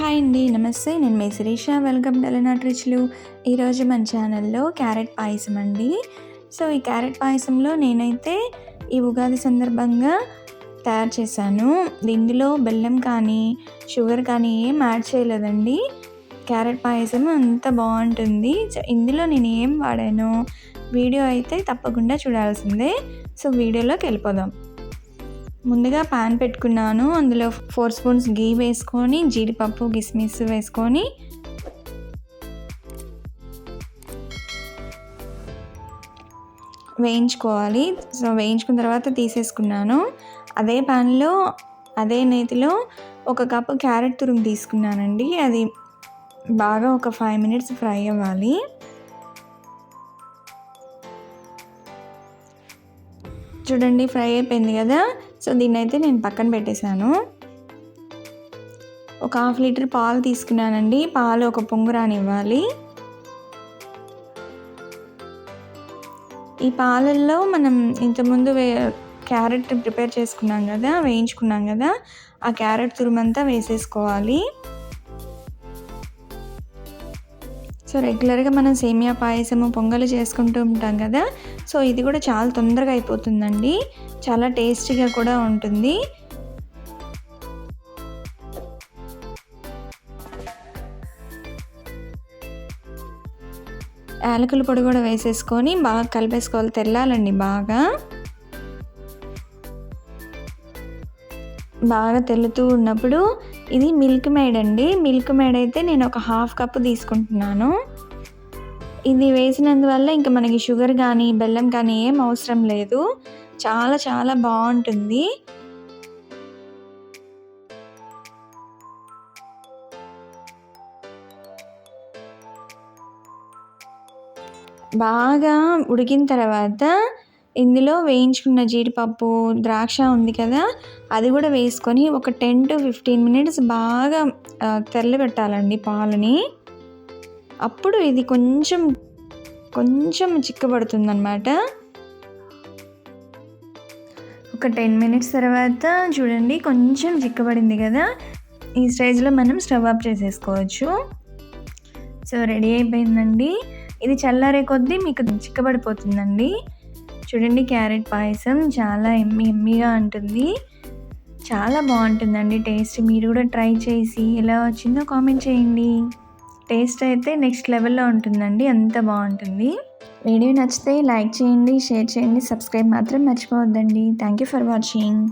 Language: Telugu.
హాయ్ అండి నమస్తే. నేను మీ శిరీష. వెల్కమ్ డెలనాట్ రిచ్లు ఈరోజు మన ఛానల్లో క్యారెట్ పాయసం అండి. సో ఈ క్యారెట్ పాయసంలో నేనైతే ఈ ఉగాది సందర్భంగా తయారు చేశాను. ఇందులో బెల్లం కానీ షుగర్ కానీ ఏం యాడ్ చేయలేదండి. క్యారెట్ పాయసం అంత బాగుంటుంది. సో ఇందులో నేను ఏం వాడాను వీడియో అయితే తప్పకుండా చూడాల్సిందే. సో వీడియోలోకి వెళ్ళిపోదాం. ముందుగా పాన్ పెట్టుకున్నాను. అందులో ఫోర్ స్పూన్స్ గీ వేసుకొని జీడిపప్పు కిస్మిస్ వేసుకొని. వేయించుకోవాలి. సో వేయించుకున్న తర్వాత తీసేసుకున్నాను. అదే పాన్లో అదే నేతిలో ఒక కప్పు క్యారెట్ తురుము తీసుకున్నానండి. అది బాగా ఒక ఫైవ్ మినిట్స్ ఫ్రై అవ్వాలి. చూడండి ఫ్రై అయిపోయింది కదా. సో దీన్ని అయితే నేను పక్కన పెట్టేశాను. ఒక హాఫ్ లీటర్ పాలు తీసుకున్నానండి. పాలు ఒక పొంగురాని ఇవ్వాలి ఈ పాలల్లో మనం ఇంతకుముందు వే క్యారెట్ ప్రిపేర్ చేసుకున్నాం కదా వేయించుకున్నాం కదా ఆ క్యారెట్ తురుమంతా వేసేసుకోవాలి. సో రెగ్యులర్గా మనం సేమియా పాయసము పొంగలు చేసుకుంటూ ఉంటాం కదా. సో ఇది కూడా చాలా తొందరగా అయిపోతుందండి. చాలా టేస్టీగా కూడా ఉంటుంది. యాలకుల పొడి కూడా వేసేసుకొని బాగా కలిపేసుకోవాలి తెల్లాలండి బాగా. బాగా తెల్లుతూ ఉన్నప్పుడు ఇది మిల్క్ మేడ్ అండి. మిల్క్ మేడ్ అయితే నేను ఒక హాఫ్ కప్ తీసుకుంటున్నాను. ఇది వేసినందువల్ల ఇంకా మనకి షుగర్ కానీ బెల్లం కానీ ఏం అవసరం లేదు. చాలా చాలా బాగుంటుంది. బాగా ఉడికిన తర్వాత ఇందులో వేయించుకున్న జీడిపప్పు ద్రాక్ష ఉంది కదా అది కూడా వేసుకొని ఒక టెన్ టు ఫిఫ్టీన్ మినిట్స్ బాగా తెల్లబెట్టాలండి పాలని. అప్పుడు ఇది కొంచెం కొంచెం చిక్కబడుతుందన్నమాట. ఒక టెన్ మినిట్స్ తర్వాత చూడండి కొంచెం చిక్కబడింది కదా. ఈ స్టేజ్లో మనం స్టవ్ ఆఫ్ చేసేసుకోవచ్చు. సో రెడీ అయిపోయిందండి. ఇది చల్లారే కొద్దీ మీకు చిక్కబడిపోతుందండి. చూడండి క్యారెట్ పాయసం చాలా ఎమ్మి ఎమ్మిగా ఉంటుంది చాలా బాగుంటుందండి టేస్ట్. మీరు కూడా ట్రై చేసి ఎలా వచ్చిందో కామెంట్ చేయండి. టేస్ట్ అయితే నెక్స్ట్ లెవెల్లో ఉంటుందండి. అంత బాగుంటుంది. వీడియో నచ్చితే లైక్ చేయండి షేర్ చేయండి సబ్స్క్రైబ్ మాత్రం మర్చిపోవద్దండి. Thank you for watching.